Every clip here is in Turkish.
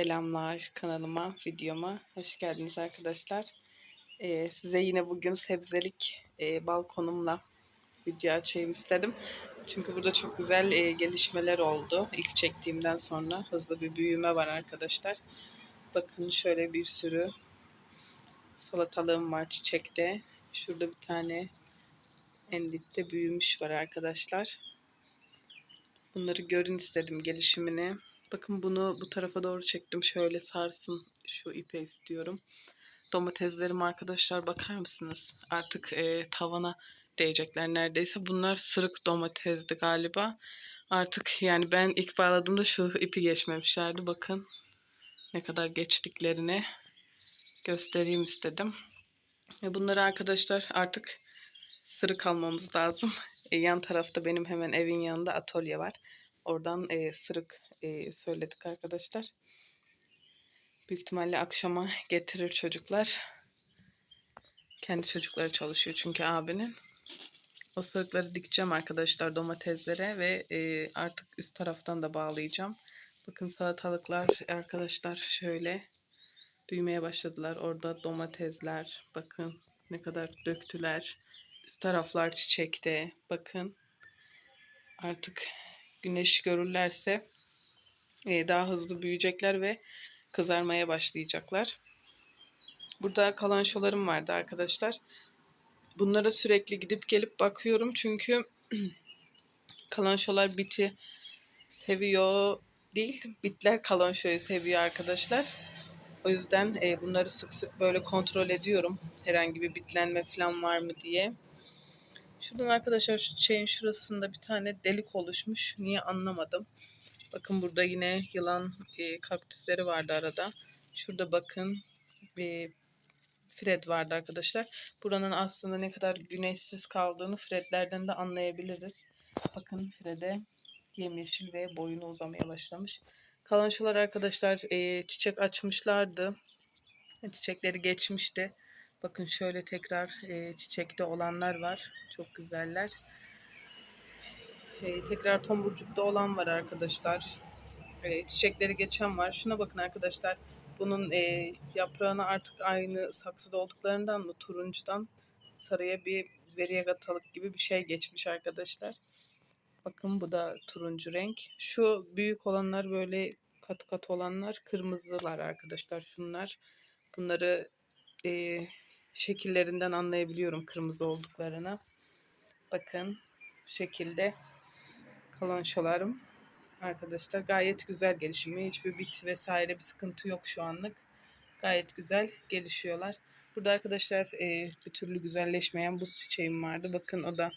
Selamlar kanalıma, videoma. Hoş geldiniz arkadaşlar. Ee, size yine bugün sebzelik e, balkonumla video açayım istedim. Çünkü burada çok güzel e, gelişmeler oldu. İlk çektiğimden sonra hızlı bir büyüme var arkadaşlar. Bakın şöyle bir sürü salatalığım var çiçekte. Şurada bir tane en dipte büyümüş var arkadaşlar. Bunları görün istedim gelişimini. Bakın bunu bu tarafa doğru çektim. Şöyle sarsın şu ipe istiyorum. Domateslerim arkadaşlar bakar mısınız? Artık e, tavana değecekler neredeyse. Bunlar sırık domatesdi galiba. Artık yani ben ilk bağladığımda şu ipi geçmemişlerdi. Bakın ne kadar geçtiklerini göstereyim istedim. E, bunları arkadaşlar artık sırık almamız lazım. E, yan tarafta benim hemen evin yanında atölye var. Oradan e, sırık e, söyledik arkadaşlar. Büyük ihtimalle akşama getirir çocuklar. Kendi çocukları çalışıyor çünkü abinin. O sırıkları dikeceğim arkadaşlar domateslere ve e, artık üst taraftan da bağlayacağım. Bakın salatalıklar arkadaşlar şöyle büyümeye başladılar. Orada domatesler bakın ne kadar döktüler. Üst taraflar çiçekte. Bakın artık güneş görürlerse daha hızlı büyüyecekler ve kızarmaya başlayacaklar. Burada kalançolarım vardı arkadaşlar. Bunlara sürekli gidip gelip bakıyorum çünkü kalançolar biti seviyor değil, bitler kalançoyu seviyor arkadaşlar. O yüzden e, bunları sık sık böyle kontrol ediyorum. Herhangi bir bitlenme falan var mı diye. Şuradan arkadaşlar şu şeyin şurasında bir tane delik oluşmuş. Niye anlamadım. Bakın burada yine yılan e, kaktüsleri vardı arada. Şurada bakın bir Fred vardı arkadaşlar. Buranın aslında ne kadar güneşsiz kaldığını Fredlerden de anlayabiliriz. Bakın Fred'e yemyeşil ve boyunu uzamaya başlamış. Kalançolar arkadaşlar e, çiçek açmışlardı. Çiçekleri geçmişti. Bakın şöyle tekrar e, çiçekte olanlar var. Çok güzeller. E, tekrar tomburcukta olan var arkadaşlar. E, çiçekleri geçen var. Şuna bakın arkadaşlar. Bunun e, yaprağına artık aynı saksıda olduklarından mı turuncudan sarıya bir variegalık gibi bir şey geçmiş arkadaşlar. Bakın bu da turuncu renk. Şu büyük olanlar böyle kat kat olanlar kırmızılar arkadaşlar şunlar. Bunları e, şekillerinden anlayabiliyorum kırmızı olduklarını. Bakın şekilde kalonşalarım arkadaşlar. Gayet güzel gelişimi. Hiçbir bit vesaire bir sıkıntı yok şu anlık. Gayet güzel gelişiyorlar. Burada arkadaşlar e, bir türlü güzelleşmeyen buz çiçeğim vardı. Bakın o da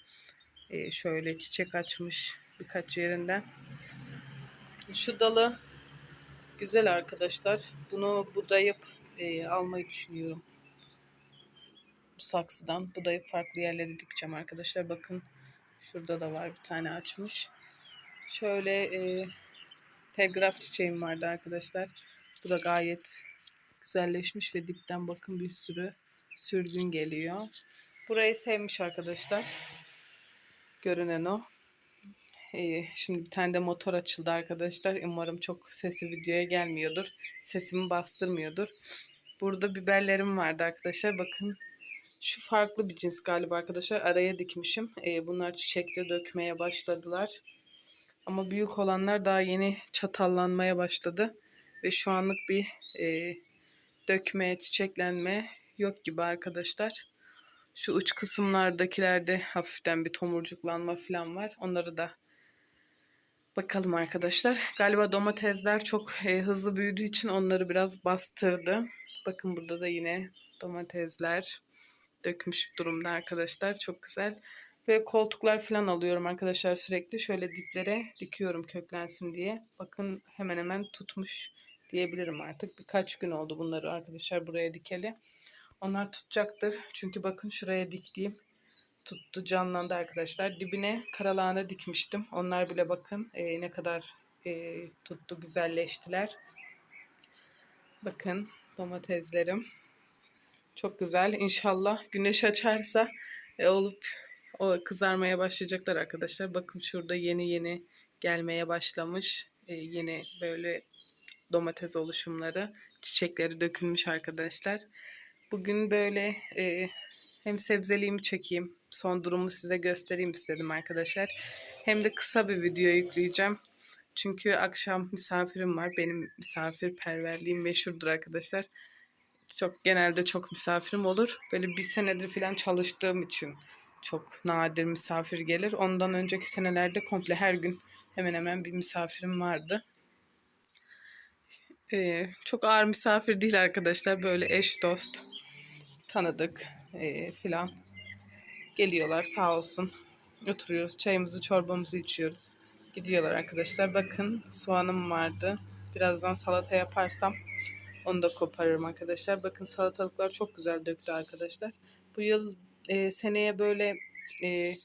e, şöyle çiçek açmış birkaç yerinden. Şu dalı güzel arkadaşlar. Bunu budayıp e, almayı düşünüyorum. Bu saksıdan budayıp farklı yerlere dikeceğim arkadaşlar. Bakın şurada da var bir tane açmış. Şöyle e, telgraf çiçeğim vardı arkadaşlar. Bu da gayet güzelleşmiş ve dipten bakın bir sürü sürgün geliyor. Burayı sevmiş arkadaşlar. Görünen o. Ee, şimdi bir tane de motor açıldı arkadaşlar. Umarım çok sesi videoya gelmiyordur. Sesimi bastırmıyordur. Burada biberlerim vardı arkadaşlar. Bakın şu farklı bir cins galiba arkadaşlar. Araya dikmişim. Ee, bunlar çiçekte dökmeye başladılar. Ama büyük olanlar daha yeni çatallanmaya başladı. Ve şu anlık bir e, dökme, çiçeklenme yok gibi arkadaşlar. Şu uç kısımlardakilerde hafiften bir tomurcuklanma falan var. Onları da bakalım arkadaşlar. Galiba domatesler çok e, hızlı büyüdüğü için onları biraz bastırdı. Bakın burada da yine domatesler dökmüş durumda arkadaşlar. Çok güzel. Ve koltuklar falan alıyorum arkadaşlar sürekli. Şöyle diplere dikiyorum köklensin diye. Bakın hemen hemen tutmuş diyebilirim artık. Birkaç gün oldu bunları arkadaşlar buraya dikeli. Onlar tutacaktır. Çünkü bakın şuraya diktiğim tuttu canlandı arkadaşlar. Dibine karalahana dikmiştim. Onlar bile bakın e, ne kadar e, tuttu güzelleştiler. Bakın domateslerim. Çok güzel. İnşallah güneş açarsa e, olup o kızarmaya başlayacaklar arkadaşlar. Bakın şurada yeni yeni gelmeye başlamış. E, yeni böyle domates oluşumları. Çiçekleri dökülmüş arkadaşlar. Bugün böyle e, hem sebzeliğimi çekeyim, son durumu size göstereyim istedim arkadaşlar. Hem de kısa bir video yükleyeceğim. Çünkü akşam misafirim var. Benim misafirperverliğim meşhurdur arkadaşlar. Çok genelde çok misafirim olur. Böyle bir senedir falan çalıştığım için çok nadir misafir gelir. Ondan önceki senelerde komple her gün hemen hemen bir misafirim vardı. Ee, çok ağır misafir değil arkadaşlar. Böyle eş dost tanıdık e, filan geliyorlar sağ olsun. Oturuyoruz çayımızı çorbamızı içiyoruz. Gidiyorlar arkadaşlar. Bakın soğanım vardı. Birazdan salata yaparsam onu da koparırım arkadaşlar. Bakın salatalıklar çok güzel döktü arkadaşlar. Bu yıl e, seneye böyle e,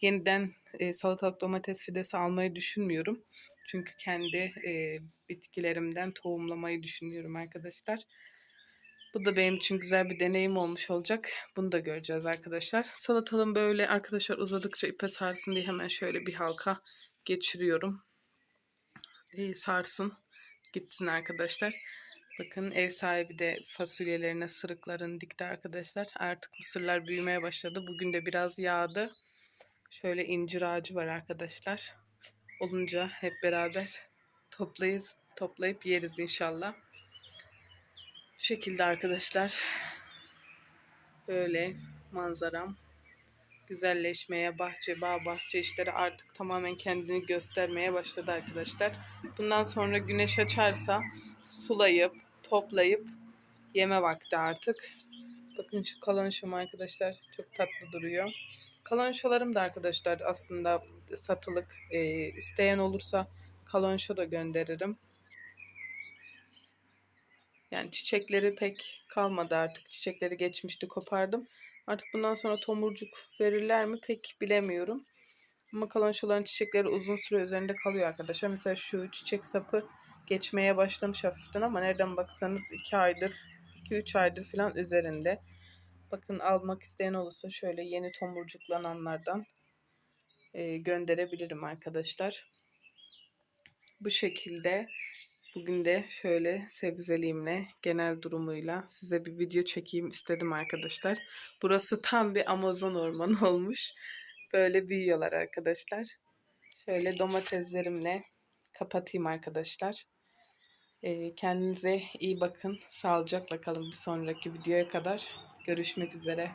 yeniden e, salatalık domates fidesi almayı düşünmüyorum. Çünkü kendi e, bitkilerimden tohumlamayı düşünüyorum arkadaşlar. Bu da benim için güzel bir deneyim olmuş olacak. Bunu da göreceğiz arkadaşlar. Salatalığım böyle arkadaşlar uzadıkça ipe sarsın diye hemen şöyle bir halka geçiriyorum. İyi sarsın gitsin arkadaşlar. Bakın ev sahibi de fasulyelerine sırıklarını dikti arkadaşlar. Artık mısırlar büyümeye başladı. Bugün de biraz yağdı. Şöyle incir ağacı var arkadaşlar. Olunca hep beraber toplayız, toplayıp yeriz inşallah. Bu şekilde arkadaşlar. Böyle manzaram güzelleşmeye, bahçe, bağ, bahçe işleri artık tamamen kendini göstermeye başladı arkadaşlar. Bundan sonra güneş açarsa sulayıp, toplayıp yeme vakti artık. Bakın şu kalonşum arkadaşlar çok tatlı duruyor. Kalonşolarım da arkadaşlar aslında satılık. E, isteyen olursa kalonşo da gönderirim. Yani çiçekleri pek kalmadı artık. Çiçekleri geçmişti kopardım. Artık bundan sonra tomurcuk verirler mi pek bilemiyorum. Ama kalonşoların çiçekleri uzun süre üzerinde kalıyor arkadaşlar. Mesela şu çiçek sapı geçmeye başlamış hafiften ama nereden baksanız 2 aydır, 2-3 aydır falan üzerinde. Bakın almak isteyen olursa şöyle yeni tomurcuklananlardan e, gönderebilirim arkadaşlar. Bu şekilde bugün de şöyle sebzeliğimle genel durumuyla size bir video çekeyim istedim arkadaşlar. Burası tam bir Amazon ormanı olmuş. Böyle büyüyorlar arkadaşlar. Şöyle domateslerimle kapatayım arkadaşlar. E, kendinize iyi bakın. Sağlıcakla kalın bir sonraki videoya kadar. Görüşmek üzere.